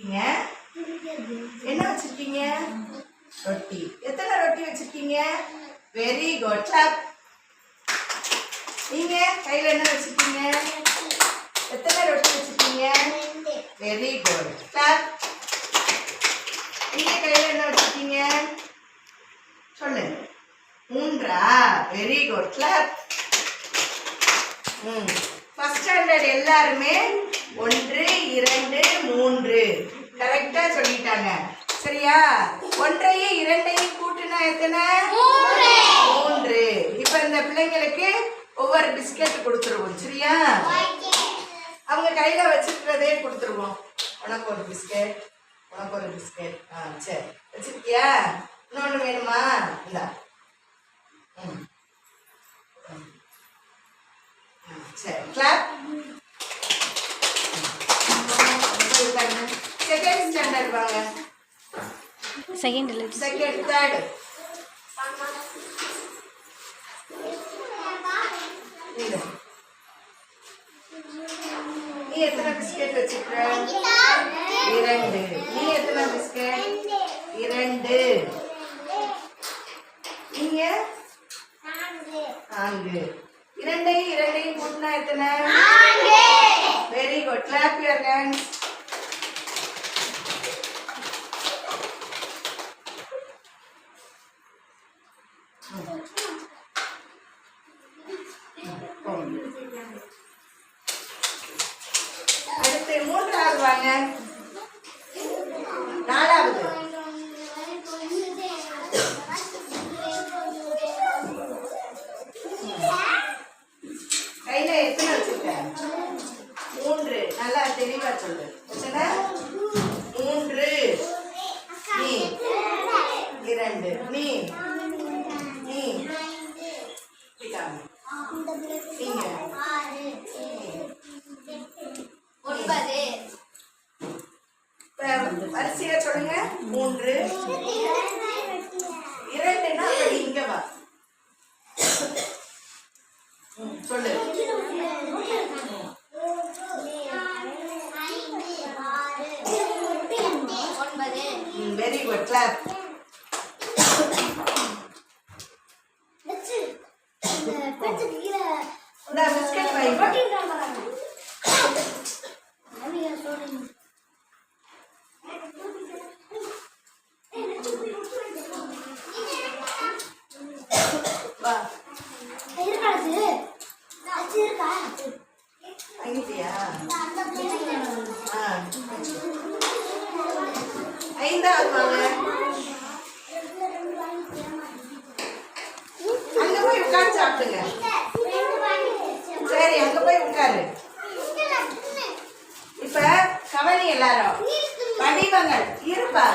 இருக்கீங்க? என்ன வச்சிருக்கீங்க? ரொட்டி. எத்தனை ரொட்டி வச்சிருக்கீங்க? வெரி குட் கிளாப் நீங்க கையில என்ன வச்சிருக்கீங்க? எத்தனை ரொட்டி வச்சிருக்கீங்க? வெரி குட் கிளாப் நீங்க கையில என்ன வச்சிருக்கீங்க? சொல்லுங்க. மூன்றா? வெரி குட் கிளாப் ம். ஸ்டாண்டர்ட் எல்லாருமே ஒன்று இரண்டு மூன்று. கரெக்டா சொல்லிட்டாங்க. சரியா? ஒன்றையும் இரண்டையும் கூட்டினா எத்தனை? மூன்று. இப்ப இந்த பிள்ளைங்களுக்கு ஒவ்வொரு பிஸ்கெட் கொடுத்துருவோம். சரியா? அவங்க கையில வச்சிருக்கிறதே கொடுத்துருவோம். உனக்கு ஒரு பிஸ்கெட் உனக்கு ஒரு பிஸ்கெட். ஆ சரி. வச்சிருக்கியா? இன்னொன்று வேணுமா? இந்தா ம். சரி. கிளாப் செகண்ட் இல்லை செகண்ட் தேர்ட் நீ எத்தனை பிஸ்கெட் வச்சிருக்க? இரண்டு. நீ எத்தனை பிஸ்கெட்? இரண்டு. நீங்க? நான்கு. இரண்டையும் இரண்டையும் கூட்டினா எத்தனை? Very good clap your hands அடுத்து மூன்றாவது வாங்க நாலாவது கையில எத்தனை வச்சிருக்க மூன்று நல்லா தெளிவா சொல்லு எத்தனை மூன்று நீ இரண்டு நீ நீ பிடிக்காம. நீங்க ஒன்பது. வரிசையா சொல்லுங்க மூன்று இரண்டுனா இங்க வா சொல்லு வெரி குட் கிளாப் இந்த பிஸ்கட் வாங்கி வா வாங்கிட்டியா ஆ ஐந்தாவது வாங்க அங்க போய் உட்கார்ந்து சாப்பிடுங்க சரி அங்க போய் உட்காரு இப்ப கவனி எல்லாரும். வடிவங்கள் இருப்பா.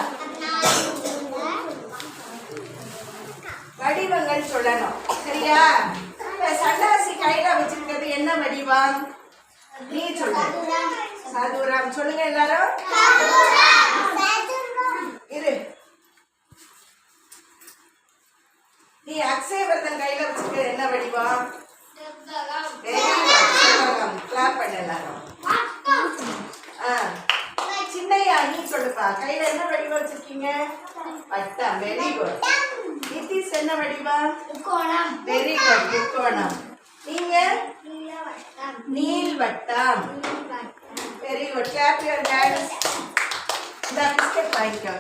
வடிவங்கள் சொல்லணும். சரியா? சன்னாசி கையில வச்சிருக்கிறது என்ன வடிவம்? நீ சொல்லு. சாதுராம் சொல்லுங்க எல்லாரும். இரு. நீ அக்ஷயவர்தன் கையில வச்சிருக்கிறது என்ன வடிவம்? கிளாப் பண்ண எல்லாரும். ஆ. நீ சொல்லுப்பா கையில என்ன வடிவம் வச்சிருக்கீங்க வட்டம் வெரி குட் நிதிஷ் என்ன வடிவம் வெரி குட் முக்கோணம் நீங்க நீள் வட்டம் very good clap your hands இந்த பிஸ்கட் வாங்கிக்கோ.